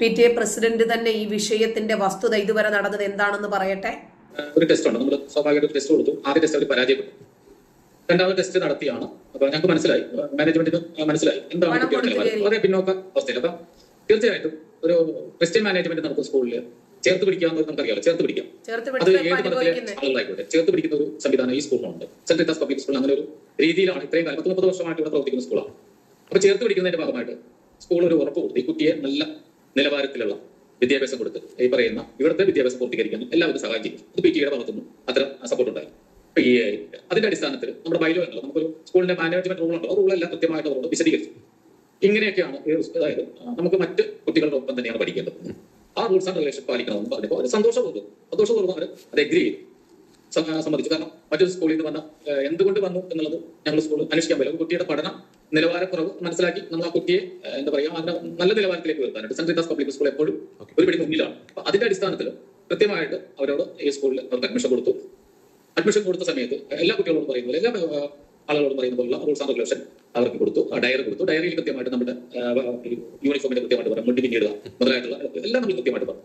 P T A president തന്നെ ഈ വിഷയത്തിന്റെ വസ്തുത ഇതുവരെ നടന്നത് എന്താണെന്ന് പറയട്ടെ? ഒരു ടെസ്റ്റ് ഉണ്ട്. നമ്മൾ സ്വാഭാവികമായിട്ട് ടെസ്റ്റ് കൊടുത്തു. ആദ്യ ടെസ്റ്റ് അവർ പരാജയപ്പെട്ടു. രണ്ടാമത് ടെസ്റ്റ് നടത്തിയാണ്. അപ്പൊ ഞങ്ങൾക്ക് മനസ്സിലായി. മാനേജ്മെന്റിന് മനസ്സിലായി. എന്താണ് വളരെ പിന്നോക്ക അവസ്ഥയിൽ. അപ്പൊ തീർച്ചയായിട്ടും ഒരു ക്രിസ്ത്യൻ മാനേജ്മെന്റ് നടക്കുന്ന സ്കൂളിൽ ചേർത്ത് പിടിക്കാന്ന് നമുക്കറിയാലോ. ചേർത്ത് പിടിക്കാം. അത് ഏത് മതത്തിലെ ആളുകളായിക്കോട്ടെ. ചേർത്ത് പിടിക്കുന്ന ഒരു സംവിധാനം ഈ സ്കൂളിലുണ്ട് സെന്റ് ടാസ് പബ്ലിക് സ്കൂൾ അങ്ങനെ ഒരു രീതിയിലാണ് ഇത്രയും കാലം. പത്ത് മുപ്പത് വർഷമായിട്ട് ഇവിടെ പ്രവർത്തിക്കുന്ന സ്കൂളാണ് അപ്പൊ ചേർത്ത് പിടിക്കുന്നതിന്റെ ഭാഗമായിട്ട് സ്കൂൾ ഒരു ഉറപ്പ് കൊടുത്തു. ഈ കുട്ടിയെ നല്ല നിലവാരത്തിലുള്ള വിദ്യാഭ്യാസം കൊടുത്ത് ഈ പറയുന്ന ഇവിടുത്തെ വിദ്യാഭ്യാസം പൂർത്തീകരിക്കാനും എല്ലാവരും സഹായം ചെയ്യും ഇത് പി ടിയുടെ ഭാഗത്തുനിന്നും അത്തരം സപ്പോർട്ട് ഉണ്ടായി. അതിന്റെ അടിസ്ഥാനത്തിൽ നമ്മുടെ ബൈലോ ഉണ്ടല്ലോ നമുക്കൊരു സ്കൂളിന്റെ മാനേജ്മെന്റ് റൂൾ ഉണ്ടോ റൂൾ എല്ലാം കൃത്യമായിട്ട് അവരോട് വിശദീകരിച്ചു. ഇങ്ങനെയൊക്കെയാണ് അതായത് നമുക്ക് മറ്റ് കുട്ടികളുടെ ഒപ്പം തന്നെയാണ് പഠിക്കേണ്ടത്. ആ റൂൾസ് ആൻഡ് റെഗുലേഷൻ പാലിക്കണമെന്ന് പറഞ്ഞപ്പോൾ അവർ സന്തോഷപൂർവം സന്തോഷപൂർവം അവർ അത് എഗ്രി ചെയ്തു. സംബന്ധിച്ചു കാരണം മറ്റൊരു സ്കൂളിൽ നിന്ന് വന്ന എന്തുകൊണ്ട് വന്നു എന്നുള്ളത് ഞങ്ങൾ സ്കൂൾ അന്വേഷിക്കാൻ പറ്റില്ല കുട്ടിയുടെ പഠന നിലവാരക്കുറവ് മനസ്സിലാക്കി നമ്മൾ ആ കുട്ടിയെ എന്താ പറയുക അതിന്റെ നല്ല നിലവാരത്തിലേക്ക് വരുത്താനായിട്ട്. സെന്റ് റീതാസ് പബ്ലിക് സ്കൂൾ എപ്പോഴും ഒരു പടി മുന്നിലാണ്. അപ്പൊ അതിന്റെ അടിസ്ഥാനത്തിൽ കൃത്യമായിട്ട് അവരോട് ഈ സ്കൂളിൽ അവർക്ക് അഡ്മിഷൻ കൊടുത്തു. അഡ്മിഷൻ കൊടുത്ത സമയത്ത് എല്ലാ കുട്ടികളോടും പറയുന്ന പോലെ എല്ലാ ആളുകളോട് പറയുന്ന പോലുള്ള റൂൾസ് ആൻഡ് റെഗുലേഷൻ അവർക്ക് കൊടുത്തു. ഡയറി കൊടുത്തു. ഡയറിയിൽ കൃത്യമായിട്ട് നമ്മുടെ യൂണിഫോമിന്റെ കൃത്യമായിട്ട് പറയാം. മുണ്ടി പിന്നീട് മുതലായിട്ടുള്ള എല്ലാം നമ്മൾ കൃത്യമായിട്ട് പറഞ്ഞു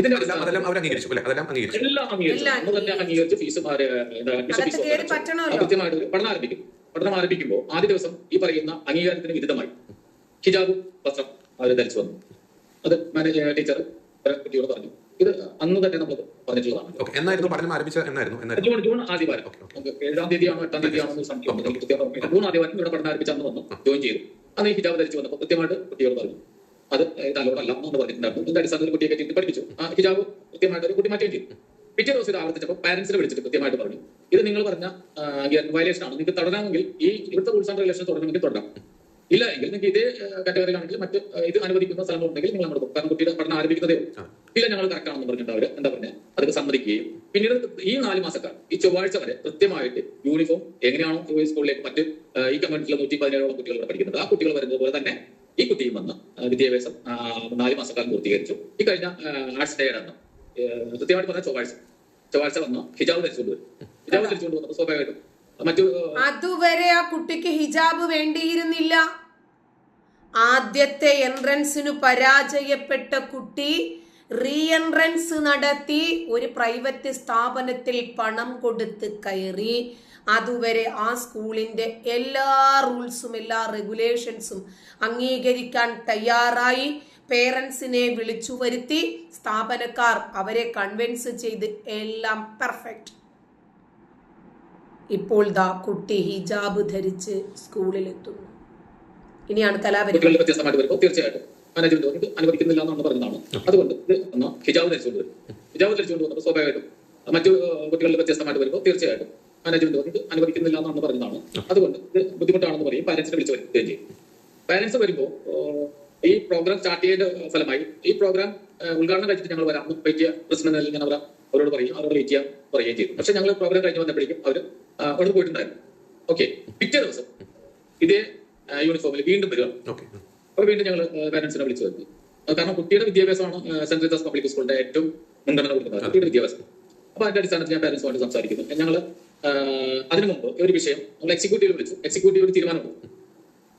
ഇതിന്റെ അതെല്ലാം അംഗീകരിച്ചു അല്ലേ? അതെല്ലാം അംഗീകരിച്ചു. എല്ലാം അംഗീകരിച്ചു. എല്ലാം നമ്മൾ തന്നെ അംഗീകരിച്ച്. ഫീസ്. കൃത്യമായിട്ട് പഠനം ആരംഭിക്കും. പഠനം ആരംഭിക്കുമ്പോൾ ആദ്യ ദിവസം ഈ പറയുന്ന അംഗീകാരത്തിന് വിരുദ്ധമായി. ഹിജാബ് വസ്ത്രം അവർ ധരിച്ചു വന്നു. അത് മാനേജ് ടീച്ചർ കുട്ടിയോട് പറഞ്ഞു. ഇത് അന്ന് തന്നെ നമ്മൾ പറഞ്ഞിട്ടുള്ളതാണ്. എന്നായിരുന്നു പഠനം ആരംഭിച്ചത്? എന്നായിരുന്നു? June June okay, okay. ഏഴാം തീയതിയാണോ എട്ടാം തീയതിയാണോ സംശയം. ജൂൺ ആദ്യവാരം ഇവിടെ പഠനം ആരംഭിച്ച അന്ന് വന്നു. ജോയിൻ ചെയ്തു. അന്ന് ഈ ഹിജാബ് ധരിച്ചു വന്നപ്പോൾ കൃത്യമായിട്ട് കുട്ടിയോട് പറഞ്ഞു. അത് ഇത് അലോടല്ല എന്ന് പറഞ്ഞിട്ടുണ്ടായിരുന്നു. ഇതിന്റെ അടിസ്ഥാനത്തിൽ കുട്ടിയെ കയറ്റി പഠിപ്പിച്ചു. ആ ഹിജാബ് കൃത്യമായിട്ട് ഒരു കുട്ടി മാറ്റുകയും ചെയ്തു. പിറ്റേ ദിവസം ഇത് ആവർത്തിച്ചപ്പോൾ പാരന്റ്സിനെ വിളിച്ചിട്ട് കൃത്യമായിട്ട് പറഞ്ഞു. ഇത് നിങ്ങൾ പറഞ്ഞ വയലേഷൻ ആണ്. നിങ്ങൾക്ക് തുടരാമെങ്കിൽ ഈ ഇവിടുത്തെ റൂൾസ് ആൻഡ് റെഗുലേഷൻ തുടരണമെങ്കിൽ തുടരാം. ഇല്ല എങ്കിൽ നിങ്ങൾക്ക് ഇതേ കാറ്റഗറിയിലാണെങ്കിൽ മറ്റ് ഇത് അനുവദിക്കുന്ന സ്ഥലങ്ങളുണ്ടെങ്കിൽ നിങ്ങൾ അങ്ങോട്ട് പോകും. കാരണം കുട്ടിയുടെ പഠനം ആരംഭിക്കുന്നതേ ഇല്ല ഞങ്ങൾ കറക്റ്റ് ആണെന്ന് പറഞ്ഞിട്ട് അവർ എന്താ പറഞ്ഞത് അതൊക്കെ സമ്മതിക്കുകയും. പിന്നീട് ഈ നാല് മാസക്കാർ ഈ ചൊവ്വാഴ്ച വരെ കൃത്യമായിട്ട് യൂണിഫോം എങ്ങനെയാണോ സ്കൂളിലേക്ക് മറ്റ് ഈ കമ്മ്യൂണിറ്റിയിലെ നൂറ്റി പതിനേഴോളം കുട്ടികൾ പഠിക്കുന്നത്. ആ കുട്ടികൾ വരുന്നത് പോലെ തന്നെ ഈ കുട്ടിയും വന്ന് വിദ്യാഭ്യാസം നാല് മാസക്കാലം പൂർത്തീകരിച്ചു. ഈ കഴിഞ്ഞ ആർട്സ് ഡേ ആണ് കൃത്യമായിട്ട് പറഞ്ഞ ചൊവ്വാഴ്ച. ചൊവ്വാഴ്ച വന്നു. ഹിജാബ് ധരിച്ചുകൊണ്ട് വരും ഹിജാബ് ധരിച്ചുകൊണ്ട് വന്നപ്പോൾ സ്വാഭാവികമായിട്ടും മറ്റു അതുവരെ ആ കുട്ടിക്ക് ഹിജാബ് വേണ്ടിയിരുന്നില്ല. ആദ്യത്തെ എൻട്രൻസിനു പരാജയപ്പെട്ട കുട്ടി റീ എൻട്രൻസ് നടത്തി ഒരു പ്രൈവറ്റ് സ്ഥാപനത്തിൽ പണം കൊടുത്ത് കയറി. അതുവരെ ആ സ്കൂളിന്റെ എല്ലാ റൂൾസും എല്ലാ റെഗുലേഷൻസും അംഗീകരിക്കാൻ തയ്യാറായി. പേരൻസിനെ വിളിച്ചു വരുത്തി സ്ഥാപനക്കാർ അവരെ കൺവിൻസ് ചെയ്ത് എല്ലാം പെർഫെക്റ്റ് ഇപ്പോൾ ദാ കുട്ടി ഹിജാബ് ധരിച്ച് സ്കൂളിലെത്തുന്നു. ഇനിയാണ് വരുമ്പോൾ തീർച്ചയായിട്ടും മാനേജ്മെന്റ് അനുവദിക്കുന്നില്ല എന്നാണ് പറഞ്ഞതാണ്. അതുകൊണ്ട് ഹിജാബ് ധരിച്ചുകൊണ്ട് വരും. ഹിജാബ് ധരിച്ചുകൊണ്ട് വന്നപ്പോൾ സ്വാഭാവികമായിട്ടും മറ്റു ഏഹ്, കുട്ടികളിൽ വ്യത്യസ്തമായിട്ട് വരുമ്പോൾ തീർച്ചയായിട്ടും മാനേജ്മെന്റ് അനുവദിക്കുന്നില്ല എന്നാണ് പറഞ്ഞതാണ്. അതുകൊണ്ട് ഇത് ബുദ്ധിമുട്ടാണെന്ന് പറയും പാരന്റ്സിനെ വിളിച്ചു വരുത്തുകയും ചെയ്യും. പാരന്റ്സ് വരുമ്പോൾ ഈ പ്രോഗ്രാം സ്റ്റാർട്ട് ചെയ്ത ഫലമായി ഈ പ്രോഗ്രാം ഉദ്ഘാടനം കഴിച്ചിട്ട് ഞങ്ങൾ വരാം. പറ്റിയ പ്രസിഡന്റ് അല്ലെങ്കിൽ അവർ അവരോട് പറയും അവരോട് വെയിറ്റ് ചെയ്യാൻ പറയുകയും ചെയ്തു. പക്ഷെ ഞങ്ങൾ പ്രോഗ്രാം കഴിഞ്ഞ് വന്നപ്പോഴേക്കും അവർ അവിടെ പോയിട്ടുണ്ടായിരുന്നു. ഓക്കെ. പിറ്റേ ദിവസം ഇതേ യൂണിഫോമിൽ വീണ്ടും വരിക. അപ്പോൾ വീണ്ടും ഞങ്ങൾ പാരന്റ്സിനെ വിളിച്ചു വരുത്തി. അത് കാരണം കുട്ടിയുടെ വിദ്യാഭ്യാസമാണ് സെന്റ് റീതാസ് പബ്ലിക് സ്കൂളിന്റെ ഏറ്റവും മുൻഗണന കൊടുക്കുന്നത്. കുട്ടിയുടെ വിദ്യാഭ്യാസം. അപ്പൊ അതിന്റെ അടിസ്ഥാനത്തിൽ ഞാൻ പാരന്റ്സുമായിട്ട് സംസാരിക്കുന്നു. ഞങ്ങൾ അതിനു മുമ്പ് ഒരു വിഷയം നമ്മൾ എക്സിക്യൂട്ടീവ് വിളിച്ചു. എക്സിക്യൂട്ടീവ് ഒരു തീരുമാനമെടുത്തു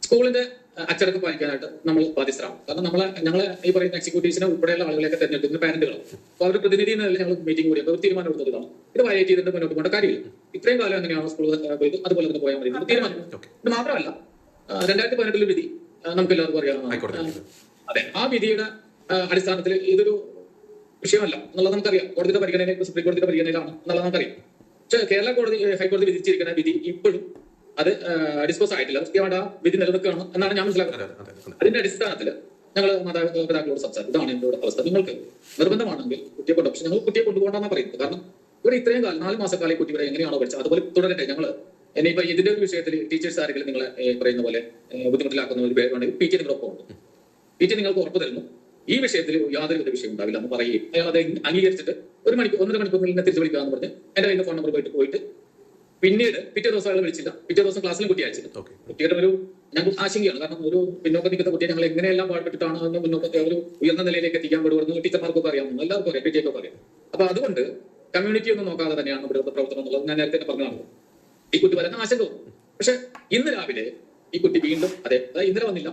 സ്കൂളിന്റെ അച്ചടക്കം പാലിക്കാനായിട്ട് നമ്മൾ ബാധ്യസ്ഥരാണ് കാരണം നമ്മളെ ഞങ്ങൾ ഈ പറയുന്ന എക്സിക്യൂട്ടീവ്സിനെ ഉൾപ്പെടെയുള്ള ആളുകളെയൊക്കെ തെരഞ്ഞെടുക്കുന്ന പാരന്റുകളും അപ്പൊ അവർ പ്രതിനിധി എന്ന നിലയിൽ ഞങ്ങൾ മീറ്റിംഗ് കൂടി ഒരു തീരുമാനം എടുത്തതാണ് ഇത് വയലേറ്റ് ചെയ്തിട്ട് മുന്നോട്ട് പോകേണ്ട കാര്യമില്ല. ഇത്രയും കാലം എങ്ങനെയാണോ സ്കൂൾ പോയത് അതുപോലെ തന്നെ പോയാൽ മതി തീരുമാനം ഇത് മാത്രമല്ല രണ്ടായിരത്തി പതിനെട്ടിലെ വിധി നമുക്ക് എല്ലാവർക്കും അറിയാം. ഹൈക്കോടതി അതെ ആ വിധിയുടെ അടിസ്ഥാനത്തിൽ ഇതൊരു വിഷയമല്ല എന്നുള്ളത് നമുക്കറിയാം. കോടതിയുടെ പരിഗണനയിൽ സുപ്രീം കോടതിയുടെ പരിഗണനയിലാണ് എന്നുള്ളത് നമുക്കറിയാം. പക്ഷേ കേരള കോടതി ഹൈക്കോടതി വിധിച്ചിരിക്കുന്ന വിധി ഇപ്പോഴും അത് ഡിസ്പോസ് ആയിട്ടില്ല. കൃത്യമായിട്ട് ആ വിധി നിലനിൽക്കുകയാണ് എന്നാണ് ഞാൻ മനസ്സിലാക്കുന്നത്. അതെ അതെ അതെ. അതിന്റെ അടിസ്ഥാനത്തിൽ ഞങ്ങൾ മാതാപിതാക്കളോട് സംസാരിക്കും. ഇതാണ് എന്റെ അവസ്ഥ. നിങ്ങൾക്ക് നിർബന്ധമാണെങ്കിൽ കുട്ടിയെ കൊണ്ടു പക്ഷെ ഞങ്ങൾ കുട്ടിയെ കൊണ്ടുപോകണമെന്നാണ് പറയുന്നത്. കാരണം ഇവിടെ ഇത്രയും കാലം നാല് മാസക്കാലം കുട്ടി ഇവിടെ എങ്ങനെയാണോ പഠിച്ചത്? അതുപോലെ തുടരട്ടെ ഞങ്ങൾ ഇനിയിപ്പോ ഇതിന്റെ ഒരു വിഷയത്തിൽ ടീച്ചേഴ്സ് ആരെങ്കിലും നിങ്ങളെ പറയുന്ന പോലെ ബുദ്ധിമുട്ടിലാക്കുന്ന ഒരു പേരുണ്ടെങ്കിൽ പി ടി നിങ്ങളൊപ്പം ഉണ്ട്. പി ടി നിങ്ങൾക്ക് ഉറപ്പ് തരുന്നു. ഈ വിഷയത്തിൽ യാതൊരു വിഷയം ഉണ്ടാവില്ല. എന്ന് പറയുകയും അയാൾ അത് അംഗീകരിച്ചിട്ട് ഒരു മണിക്കൂർ ഒന്നര മണിക്കൂറിൽ തിരിച്ചു വിളിക്കാന്ന് പറഞ്ഞ് എന്റെ കയ്യിൽ ഫോൺ നമ്പർ പോയിട്ട് പോയിട്ട് പിന്നീട് പിറ്റേ ദിവസം അയാൾ വിളിച്ചില്ല. പിറ്റേ ദിവസം ക്ലാസ്സിലും കുട്ടി അയച്ചില്ല. ഓക്കെ കുട്ടിയുടെ ഒരു ഞങ്ങൾ ആശങ്കയാണ്. കാരണം ഒരു പിന്നോക്കം നിൽക്കുന്ന കുട്ടിയെ ഞങ്ങൾ എങ്ങനെയെല്ലാം പാടുപെട്ടിട്ടാണ് അതിന് മുന്നോക്കത്തെ ഒരു ഉയർന്ന നിലയിലേക്ക് എത്തിക്കാൻ പെടുന്നത് ടീച്ചർമാർക്കൊക്കെ അറിയാമെന്ന് എല്ലാവർക്കും അറിയാം. പിറ്റേക്കൊക്കെ അറിയാം. അപ്പൊ അതുകൊണ്ട് കമ്മ്യൂണിറ്റി ഒന്നും നോക്കാതെ തന്നെയാണ് ഇവിടുത്തെ പ്രവർത്തനം എന്നുള്ളത്. ഞാൻ നേരത്തെ തന്നെ പറഞ്ഞതാണ്. ഈ കുട്ടി വരുന്ന ആശങ്ക തോന്നും പക്ഷെ ഇന്ന് രാവിലെ ഈ കുട്ടി വീണ്ടും അതെ അതായത് ഇന്നലെ വന്നില്ല.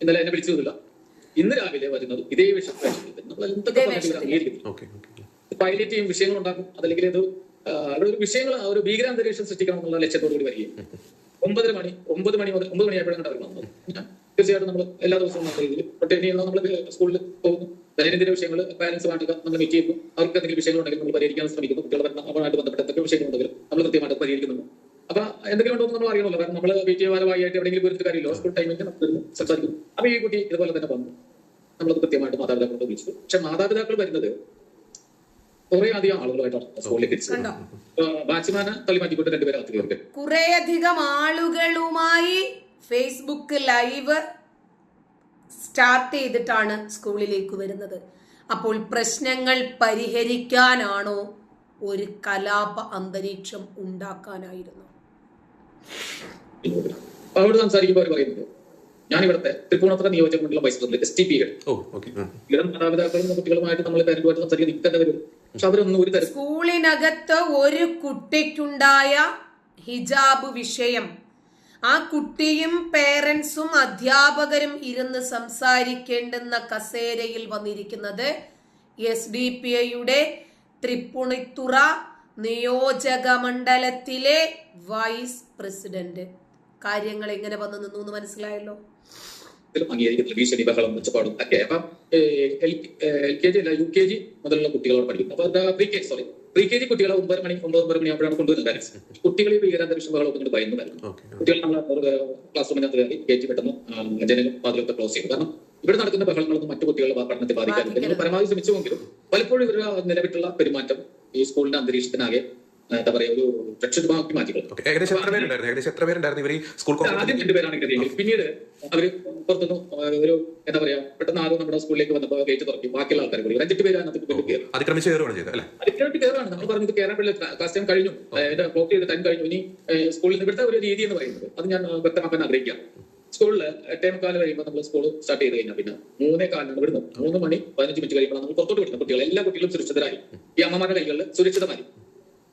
ഇന്നലെ എന്നെ വിളിച്ചതുമില്ല ഇന്ന് രാവിലെ വരുന്നത് ഇതേ വിഷയം. നമ്മൾ എന്തൊക്കെ വിഷയത്തിൽ. പൈലറ്റ് ചെയ്യും വിഷയങ്ങൾ ഉണ്ടാക്കും അതല്ലെങ്കിൽ ഇത് ഒരു വിഷയങ്ങൾ ഒരു ഭീകരാന്തരീക്ഷം സൃഷ്ടിക്കണം എന്നുള്ള ലക്ഷ്യത്തോടു കൂടി വരികയും. ഒമ്പതര മണി ഒമ്പത് മണി മുതൽ ഒമ്പത് മണിയായപ്പോഴാണ് അവർ വന്നത്. തീർച്ചയായിട്ടും നമ്മൾ എല്ലാ ദിവസവും നല്ല രീതിയിൽ ഒട്ടേറെ നമ്മൾ സ്കൂളിൽ പോകുന്നു. ദൈനംദിന വിഷയങ്ങൾ പാരന്റ്സുമായിട്ട് നമ്മൾ മീറ്റ് ചെയ്യുന്നു. അവർക്ക് എന്തെങ്കിലും വിഷയങ്ങൾ ഉണ്ടെങ്കിൽ നമ്മൾ പരിഹരിക്കാൻ ശ്രമിക്കുന്നു. കുട്ടികളുടെ അവരുമായിട്ട് ബന്ധപ്പെട്ട എന്തൊക്കെ വിഷയങ്ങൾ ഉണ്ടെങ്കിലും നമ്മൾ കൃത്യമായിട്ട് പരിഹരിക്കുന്നുണ്ട്. അപ്പൊ എന്തെങ്കിലും ഉണ്ടോ നമ്മൾ അറിയണമല്ലോ. കാരണം നമ്മൾ വീട്ടിൽ വാരമായിട്ട് എവിടെയെങ്കിലും ഒരു കാര്യമില്ല. സ്കൂൾ ടൈമിൽ നമ്മൾ സംസാരിക്കുന്നു. അപ്പൊ ഈ കുട്ടി ഇതുപോലെ തന്നെ വന്നു. നമ്മൾ കൃത്യമായിട്ട് മാതാപിതാക്കളോട് വിളിച്ചു പക്ഷെ മാതാപിതാക്കൾ വരുന്നത് കുറെ അധികം ആളുകളായിട്ടാണ് സ്കൂളിലേക്ക് തിരിച്ചത് ബാറ്റ്സ്മാനെ തള്ളി മാറ്റിക്കൊണ്ട് രണ്ടുപേരെ അകത്ത് കയറി കുറേയധികം ആളുകളുമായി ഫേസ്ബുക്ക് ലൈവ് സ്റ്റാർട്ട് ചെയ്തിട്ടാണ് സ്കൂളിലേക്ക് വരുന്നത്. അപ്പോൾ പ്രശ്നങ്ങൾ പരിഹരിക്കാനാണോ ഒരു കലാപ അന്തരീക്ഷം ഉണ്ടാക്കാനായിരുന്നു? അവിടെ സംസാരിക്കുമ്പോൾ അവർ പറയുന്നത് ഞാൻ ഇവിടുത്തെ തൃപ്പൂണിത്തുറ നിയോജക മണ്ഡലം vice president S T P ഇടം മാതാപിതാക്കളും കുട്ടികളുമായിട്ട് നമ്മൾ പാരന്റുമായിട്ട് സംസാരിക്കാൻ നിൽക്കേണ്ട വരും. സ്കൂളിനകത്ത് ഒരു കുട്ടിക്കുണ്ടായ ഹിജാബ് വിഷയം. ആ കുട്ടിയും പേരൻസും അധ്യാപകരും ഇരുന്ന് സംസാരിക്കേണ്ടുന്ന കസേരയിൽ വന്നിരിക്കുന്നത് എസ് ഡി പി ഐയുടെ തൃപ്പുണിത്തുറ നിയോജക മണ്ഡലത്തിലെ വൈസ് പ്രസിഡന്റ്. കാര്യങ്ങൾ എങ്ങനെ വന്നു നിന്നു എന്ന് മനസ്സിലായല്ലോ? ഇതിലും അംഗീകരിക്കുന്നില്ല ഭീഷണി ബഹളം മെച്ചപ്പാടും ഒക്കെ. അപ്പം എൽ കെ ജി അല്ല യു കെ ജി മുതലുള്ള കുട്ടികളോട് പഠിക്കുന്നു അപ്പൊ എന്താ pre K sorry pre K G കുട്ടികളെ ഒമ്പത് മണി ഒമ്പത് ഒമ്പത് മണി ആകുമ്പോഴാണ് കൊണ്ടുവരുന്നത് പാരൻസ് കുട്ടികൾ ഈ ഭീകരാന്തരീക്ഷം ബഹളം ഒന്നും ഭയന്നു വരുന്നു കുട്ടികൾ നമ്മൾ ക്ലാസ് റൂമിനകത്ത് കയറി കയറ്റി പെട്ടെന്ന് ജനങ്ങൾ പാതിലൊക്കെ ക്ലോസ് ചെയ്യും. കാരണം ഇവിടെ നടക്കുന്ന ബഹളങ്ങളൊന്നും മറ്റു കുട്ടികളുടെ പഠനത്തെ ബാധിക്കാറില്ല. ഞങ്ങൾ പരമാവധി ശ്രമിച്ചുവെങ്കിലും പലപ്പോഴും ഇവരുടെ നിലവിട്ടുള്ള പെരുമാറ്റം ഈ സ്കൂളിന്റെ അന്തരീക്ഷത്തിനാകെ എന്താ പറയാ ഒരു രക്ഷിതമാക്കി മാറ്റിക്കളഞ്ഞു ഓക്കെ ഏകദേശം എത്ര പേരുണ്ടായിരുന്നു? ഏകദേശം എത്ര പേരുണ്ടായിരുന്നു ഇവർ ഈ സ്കൂൾ ആദ്യം രണ്ടുപേരാണ് പിന്നീട് അവർ പുറത്തുനിന്ന് ഒരു എന്താ പറയാ പെട്ടെന്ന് ആരോ നമ്മുടെ സ്കൂളിലേക്ക് വന്നപ്പോൾ ഗേറ്റ് തുറക്കി. ബാക്കിയുള്ള ആൾക്കാർ കൂടി. അഞ്ചെട്ട് പേരാണ് അതിക്രമിച്ച് കയറുകയാണ് ചെയ്തത് അല്ലേ? അതിനായിട്ട് കയറാണ് നമ്മൾ പറഞ്ഞത് കയറാൻ ക്ലാസ് ടൈം കഴിഞ്ഞു. അതിന്റെ ക്ലോക്ക് ചെയ്ത് ടൈം കഴിഞ്ഞു. ഇനി സ്കൂളിൽ നിന്ന് ഇവിടുത്തെ ഒരു രീതി എന്ന് പറയുന്നത് അത് ഞാൻ വ്യക്തമാക്കാൻ ആഗ്രഹിക്കാം സ്കൂളിൽ എട്ടേ മുക്കാൽ കഴിയുമ്പോൾ നമ്മൾ സ്കൂൾ സ്റ്റാർട്ട് ചെയ്ത് കഴിഞ്ഞാൽ പിന്നെ മൂന്നേ നമ്മൾ വിടുന്നു. മൂന്ന് മണി പതിനഞ്ച് മിനിറ്റ് കഴിയുമ്പോൾ നമ്മൾ പുറത്തോട്ട് വിടുന്നത് കുട്ടികൾ എല്ലാ കുട്ടികളും സുരക്ഷിതരായി. ഈ അമ്മമാരുടെ കൈകളിൽ സുരക്ഷിതമായി.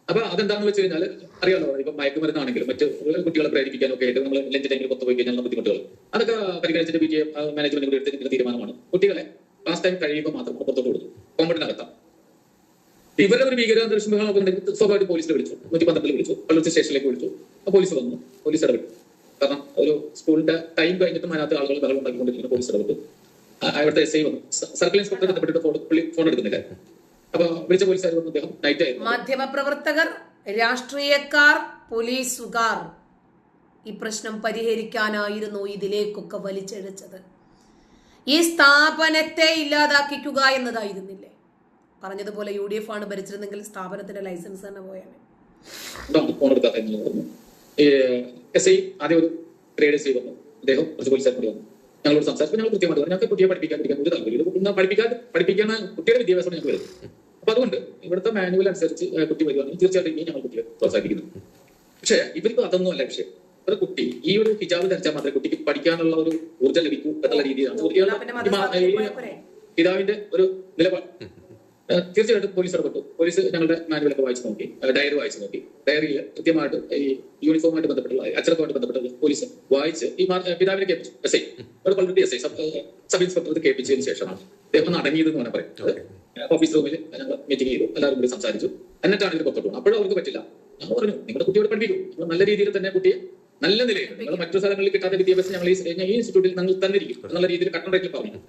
അപ്പൊ അതെന്താണെന്ന് വെച്ച് കഴിഞ്ഞാൽ അറിയാലോ ഇപ്പൊ മയക്കുമരുന്നാണെങ്കിലും മറ്റ് കുട്ടികളെ പ്രേരിപ്പിക്കാനൊക്കെ ആയിട്ട് നമ്മൾ ലഞ്ച് ടൈമിൽ പുറത്തു പോയി കഴിഞ്ഞാൽ ബുദ്ധിമുട്ടുകൾ അതൊക്കെ പരിഗണിച്ചിട്ട് എ മാനേജ്മെന്റ് കൂടി എടുത്തിരിക്കുന്ന തീരുമാനമാണ്. കുട്ടികളെ ക്ലാസ് ടൈം കഴിയുമ്പോൾ മാത്രം പുറത്തോട്ട് കൊടുക്കും. അകത്താം. ഇവരുടെ ഒരു ഭീകര ബഹളമൊക്കെ ഉണ്ടെങ്കിൽ സ്വാഭാവിക പോലീസിനെ വിളിച്ചു. നൂറ്റി പന്ത്രണ്ടിൽ വിളിച്ചു. കള്ളൂർ സ്റ്റേഷനിലേക്ക് വിളിച്ചു. പോലീസ് വന്നു. പോലീസ് ഇടപെട്ടു. കാരണം ഒരു സ്കൂളിന്റെ ടൈം കഴിഞ്ഞിട്ടും അതിനകത്ത് ആളുകൾ ബഹളം ഉണ്ടാക്കിക്കൊണ്ടിരിക്കുന്ന. പോലീസ് ഇടപെട്ടു. അവിടുത്തെ എസ് ഐ വന്നു സർക്കിൾ ഇൻസ്പെക്ടർ പുള്ളി ഫോൺ എടുക്കുന്നില്ല. അപ്പൊ വിളിച്ച പോലീസുകാർ വന്നു അദ്ദേഹം നൈറ്റ് ആയിരുന്നു. മാധ്യമപ്രവർത്തകർ രാഷ്ട്രീയക്കാർ പോലീസുകാർ ഈ പ്രശ്നം പരിഹരിക്കാനായിരുന്നു ഇതിലേക്കൊക്കെ വലിച്ചെഴച്ചത്. ഈ സ്ഥാപനത്തെ ഇല്ലാതാക്കിക്കുക എന്നതായിരുന്നില്ലേ? പറഞ്ഞതുപോലെ യു ഡി എഫ് ആണ് ഭരിച്ചിരുന്നെങ്കിൽ സ്ഥാപനത്തിന്റെ ലൈസൻസ് തന്നെ പോയാണ് എന്താണ് ഫോൺ എടുക്കാത്ത എന്ന് പറഞ്ഞു എസ് ഐ ആദ്യം ഒരു ഗ്രേഡ് എസ് ഐ വന്നു. അദ്ദേഹം കുറച്ച് പോലീസുകാർ കൂടി വന്നു. ഞങ്ങളോട് സംസാരിച്ചു. ഞങ്ങൾ കൃത്യമായിട്ട് ഞങ്ങൾക്ക് കുട്ടിയെ പഠിപ്പിക്കാൻ പഠിക്കാൻ ഒരു താല്പര്യം പഠിപ്പിക്കാൻ പഠിപ്പിക്കുന്ന കുട്ടിയുടെ വിദ്യാഭ്യാസം ഞങ്ങൾക്ക് വരുന്നത്. അപ്പൊ അതുകൊണ്ട് ഇവിടുത്തെ മാനുവൽ അനുസരിച്ച് കുട്ടി വരുവാണെങ്കിൽ തീർച്ചയായിട്ടും ഇനി ഞങ്ങൾ കുട്ടിയെ പ്രോത്സാഹിപ്പിക്കുന്നു പക്ഷേ ഇവർക്ക് അതൊന്നും അല്ല വിഷയം ഒരു കുട്ടി ഈ ഒരു ഹിജാബ് ധരിച്ചാൽ മാത്രമേ കുട്ടിക്ക് പഠിക്കാനുള്ള ഒരു ഊർജം ലഭിക്കൂ എന്നുള്ള രീതിയിലാണ്? പിതാവിന്റെ ഒരു നിലപാട് തീർച്ചയായിട്ടും പോലീസ് ഇടപെട്ടു പോലീസ് ഞങ്ങളുടെ മാനുവലൊക്കെ വായിച്ചു നോക്കി ഡയറി വായിച്ചു നോക്കി. ഡയറിയിൽ കൃത്യമായിട്ട് ഈ യൂണിഫോമായിട്ട് ബന്ധപ്പെട്ടുള്ള അച്ചടക്കമായിട്ട് ബന്ധപ്പെട്ടത് പോലീസ് വായിച്ച് ഈ പിതാവിനെ കേൾപ്പിച്ചു. എസ് ഐ ഒരു കൊല്ലത്തെ S I sub sub inspector കേൾപ്പിച്ചതിന് ശേഷമാണ്. അദ്ദേഹം ഒന്ന് അടങ്ങിയത് എന്ന് വേണം പറയും ഓഫീസ് റൂമിൽ ഞങ്ങൾ മീറ്റിംഗ് ചെയ്തു. എല്ലാവരും കൂടി സംസാരിച്ചു. എന്നിട്ടാണ് ഇത് പുറത്തോട്ട് പോകുന്നത്. അപ്പോഴും അവർക്ക് പറ്റില്ല. ഞങ്ങൾ പറഞ്ഞു നിങ്ങളുടെ കുട്ടിയോട് പഠിപ്പിക്കും. നിങ്ങൾ നല്ല രീതിയിൽ തന്നെ കുട്ടിയെ നല്ല നിലയിൽ നിങ്ങൾ മറ്റു സ്ഥലങ്ങളിൽ കിട്ടാത്ത വിദ്യാഭ്യാസം ഞങ്ങൾ ഈ ഇൻസ്റ്റിറ്റ്യൂട്ടിൽ ഞങ്ങൾ തന്നിരിക്കും. നല്ല രീതിയിൽ കട്ടൺ റേറ്റിൽ പറഞ്ഞു.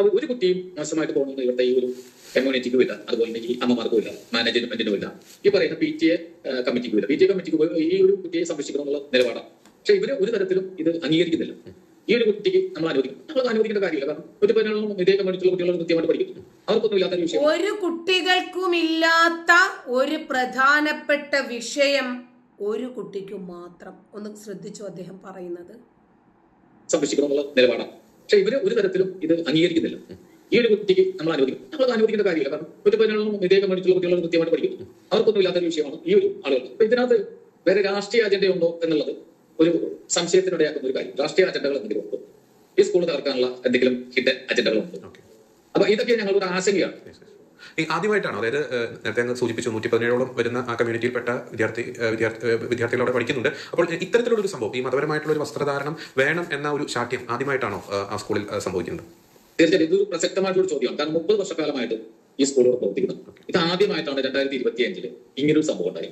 ഒരു കുട്ടിയും മോശമായിട്ട് പോകുന്നത് ഇവിടുത്തെ ഈ ഒരു കമ്മ്യൂണിറ്റിക്കും ഇല്ല അതുപോലെ തന്നെ ഈ അമ്മമാർക്കും ഇല്ല മാനേജ്മെന്റിനും ഇല്ല ഈ പറയുന്ന പി ടി എ കമ്മിറ്റിക്കും ഇല്ല പി ടി എ കമ്മിറ്റിക്ക് ഈ ഒരു കുട്ടിയെ സംരക്ഷിക്കണം എന്നുള്ള നിലപാടാണ്. പക്ഷെ ഇവർ ഒരു തരത്തിലും ഇത് അംഗീകരിക്കുന്നില്ല. ഈ ഒരു കുട്ടിക്ക് നമ്മൾ അനുവദിക്കും നമ്മൾ അനുവദിക്കേണ്ട കാര്യമില്ല. കാരണം ഒരു പതിനാലും ഇതേ കമ്മ്യൂണിറ്റിയിലുള്ള കുട്ടികൾ കൃത്യമായിട്ട് പഠിക്കുന്നു. അവർക്കൊന്നും ഇല്ലാത്ത ഒരു വിഷയം. ഒരു കുട്ടികൾക്കുമില്ലാത്ത ഒരു പ്രധാനപ്പെട്ട വിഷയം ഒരു കുട്ടിക്കും മാത്രം. ഒന്ന് ശ്രദ്ധിച്ചു അദ്ദേഹം പറയുന്നത്? സംരക്ഷിക്കണം എന്നുള്ള നിലപാടാണ്. പക്ഷെ ഇവർ ഒരു തരത്തിലും ഇത് അംഗീകരിക്കുന്നില്ല. ഈ ഒരു കുട്ടിക്ക് നമ്മൾ അനുവദിക്കും. നമ്മൾ അനുവദിക്കേണ്ട കാര്യമില്ല. കാരണം ഒരു പതിനാളും മേടിച്ചുള്ള കുട്ടികൾ കൃത്യമായിട്ട് പഠിക്കും. അവർക്കൊന്നും ഇല്ലാത്ത ഒരു വിഷയമാണ് ഈ ഒരു ആളുകൾ അപ്പൊ ഇതിനകത്ത് വേറെ രാഷ്ട്രീയ അജണ്ടയുണ്ടോ എന്നുള്ളത് ഒരു സംശയത്തിനിടയാക്കുന്ന ഒരു കാര്യം. രാഷ്ട്രീയ അജണ്ടകൾ എന്തെങ്കിലും ഉണ്ടോ? ഈ സ്കൂൾ തകർക്കാനുള്ള എന്തെങ്കിലും ഹിഡൻ അജണ്ടകളുണ്ടോ അപ്പൊ ഇതൊക്കെ ഞങ്ങളുടെ ആശങ്കയാണ്. ഈ ആദ്യമായിട്ടാണ് അതായത് നേരത്തെ അങ്ങ് സൂചിപ്പിച്ചു നൂറ്റി പതിനേഴോളം വരുന്ന ആ കമ്മ്യൂണിറ്റിയിൽപ്പെട്ട വിദ്യാർത്ഥി വിദ്യാർത്ഥികൾ അവിടെ പഠിക്കുന്നുണ്ട്. അപ്പോൾ ഇത്തരത്തിലുള്ള ഒരു സംഭവം ഈ മതപരമായിട്ടുള്ള ഒരു വസ്ത്രധാരണം വേണം എന്ന ഒരു ശാഠ്യം ആദ്യമായിട്ടാണോ ആ സ്കൂളിൽ സംഭവിക്കുന്നത്? തീർച്ചയായിട്ടും. ഇതൊരു പ്രസക്തമായിട്ടുള്ള ഒരു ചോദ്യമാണ്. കാരണം മുപ്പത് വർഷക്കാലമായിട്ട് ഈ സ്കൂളുകൾ പ്രവർത്തിക്കുന്നു. ഇത് ആദ്യമായിട്ടാണ് രണ്ടായിരത്തി ഇരുപത്തി അഞ്ചിൽ ഇങ്ങനൊരു സംഭവം ഉണ്ടായി.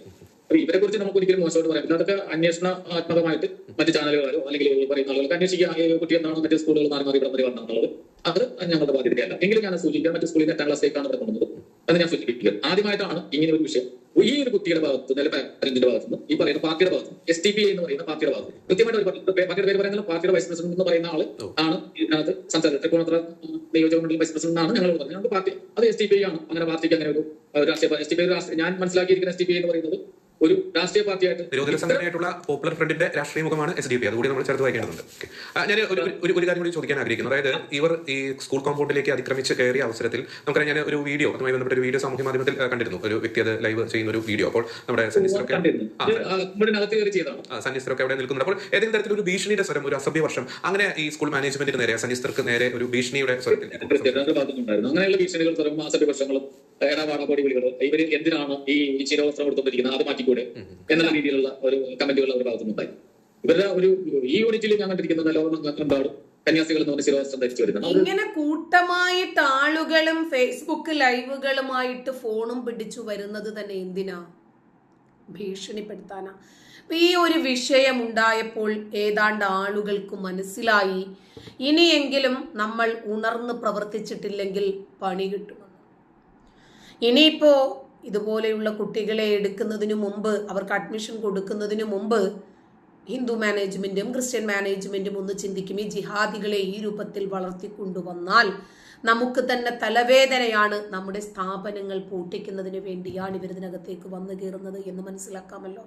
അപ്പൊ ഇവരെ കുറിച്ച് നമുക്ക് ഒരിക്കലും മോശമായിട്ട് പറയാം അതൊക്കെ അന്വേഷണാത്മകമായിട്ട് മറ്റു ചാനലുകളോ അല്ലെങ്കിൽ പറയുന്ന ആളുകൾക്ക് അന്വേഷിക്കുക. കുട്ടി എന്താണ് മറ്റു സ്കൂളുകൾ മാറി മാറി ഇവിടെ വരെ വന്നെന്നുള്ളത് അത് ഞങ്ങളുടെ ബാധ്യതയല്ല. എങ്കിലും ഞാൻ സൂചിപ്പിക്കാം മറ്റു സ്കൂളിൽ എട്ടാം ക്ലാസ്സിലേക്കാണ് ഇവിടെ കൊണ്ടുവന്നത്. അത് ഞാൻ സൂചിപ്പിക്കുക. ആദ്യമായിട്ടാണ് ഇങ്ങനെ ഒരു വിഷയം. ഈ ഒരു കുട്ടിയുടെ ഭാഗത്ത് നല്ല പാരന്റിന്റെ ഭാഗത്ത് നിന്ന് ഈ പറയുന്ന പാർട്ടിയുടെ ഭാഗത്ത് എസ് ടി പി എന്ന് പറയുന്ന പാർട്ടിയുടെ ഭാഗത്ത് കൃത്യമായിട്ട് പാർട്ടിയുടെ പേര് പറയുന്നത് പാർട്ടിയുടെ വൈസ് പ്രസിഡന്റ് എന്ന് പറയുന്ന ആൾ ആണ് ഇതിനകത്ത് സംസാരിച്ചത്. തൃപ്പൂണിത്തുറ നിയോജക മണ്ഡലം വൈസ് പ്രസിഡന്റ് ആണ് ഞങ്ങൾ പറഞ്ഞത്. ഞങ്ങൾക്ക് പാർട്ടി അത് എസ് ടി പി ആണ്. അങ്ങനെ പാർട്ടിക്ക് അങ്ങനെ ഒരു രാഷ്ട്രീയ എസ് ടി പി ഞാൻ മനസ്സിലാക്കിയിരിക്കുന്ന എസ് ടി പി എന്ന് പറയുന്നത് ഒരു രാഷ്ട്രീയ പാർട്ടിയായിട്ട് നിരോധന സംഘടനയായിട്ടുള്ള പോപ്പുലർ ഫ്രണ്ടിന്റെ രാഷ്ട്രീയ മുഖമാണ് എസ് ഡി പി അതുകൂടി നമ്മൾ ചേർത്ത് വായിക്കേണ്ടതുണ്ട് ഞാൻ ഒരു ഒരു- കാര്യം കൂടി ചോദിക്കാൻ ആഗ്രഹിക്കുന്നു. അതായത് ഇവർ ഈ സ്കൂൾ കോമ്പൗണ്ടിലേക്ക് അതിക്രമിച്ച് കയറിയ അവസരത്തിൽ നമുക്കറിയാം ഞാൻ ഒരു വീഡിയോ അതുമായി ബന്ധപ്പെട്ട ഒരു വീഡിയോ സാമൂഹ്യ മാധ്യമത്തിൽ കണ്ടിരുന്നു. ഒരു വ്യക്തി അത് ലൈവ് ചെയ്യുന്ന ഒരു വീഡിയോ. അപ്പോൾ നമ്മുടെ സന്നിസ്ഥരൊക്കെ സന്നിസ്റ്ററൊക്കെ അവിടെ നിൽക്കുന്നുണ്ട്. അപ്പോൾ ഏതെങ്കിലും തരത്തിൽ ഒരു ഭീഷണിയുടെ സ്വരം ഒരു അസഭ്യ വർഷം അങ്ങനെ ഈ സ്കൂൾ മാനേജ്മെന്റിന് നേരെ സന്നിസ്ഥർക്ക് നേരെ ഒരു ഭീഷണിയുടെ സ്വരത്തിൽ അങ്ങനെയുള്ള ഭീഷണികൾ അസഭ്യ മാസപ്രവർഷങ്ങളും ഏടാവാടപൊടി വിളികൾ ഇവർ എന്തിനാണ് ഈ ചിരവസ്ത്രം എടുത്തുകൊണ്ടിരിക്കുന്നത് അത് മാറ്റിക്കൂടെ? എന്നുള്ള രീതിയിലുള്ള ഒരു കമന്റുകൾ അവരുടെ ഭാഗത്തുനിന്നുണ്ടായി. ഇവരുടെ ഒരു ഈ യൂണിറ്റിൽ ഞാൻ കണ്ടിരിക്കുന്ന ലോകമെമ്പാടും കന്യാസികൾ എന്ന് പറഞ്ഞ ശിരോവസ്ത്രം ധരിച്ചു വരുന്നത്. അവർ ഇങ്ങനെ കൂട്ടമായിട്ട് ആളുകളും ഫേസ്ബുക്ക് ലൈവുകളുമായിട്ട് ഫോണും പിടിച്ചു വരുന്നത് തന്നെ എന്തിനാ? ഭീഷണിപ്പെടുത്താനാ. ഈ ഒരു വിഷയം ഉണ്ടായപ്പോൾ ഏതാണ്ട് ആളുകൾക്ക് മനസ്സിലായി. ഇനിയെങ്കിലും നമ്മൾ ഉണർന്ന് പ്രവർത്തിച്ചിട്ടില്ലെങ്കിൽ പണി കിട്ടുമെന്ന്. ഇനിയിപ്പോ ഇതുപോലെയുള്ള കുട്ടികളെ എടുക്കുന്നതിനു മുമ്പ് അവർക്ക് അഡ്മിഷൻ കൊടുക്കുന്നതിനു മുമ്പ് ഹിന്ദു മാനേജ്മെന്റും ക്രിസ്ത്യൻ മാനേജ്മെന്റും ഒന്ന് ചിന്തിക്കും. ഈ ജിഹാദികളെ ഈ രൂപത്തിൽ വളർത്തിക്കൊണ്ടുവന്നാൽ നമുക്ക് തന്നെ തലവേദനയാണ് നമ്മുടെ സ്ഥാപനങ്ങൾ പൂട്ടിക്കുന്നതിന് വേണ്ടിയാണ് ഇവരിതിനകത്തേക്ക് വന്നു കയറുന്നത് എന്ന് മനസ്സിലാക്കാമല്ലോ?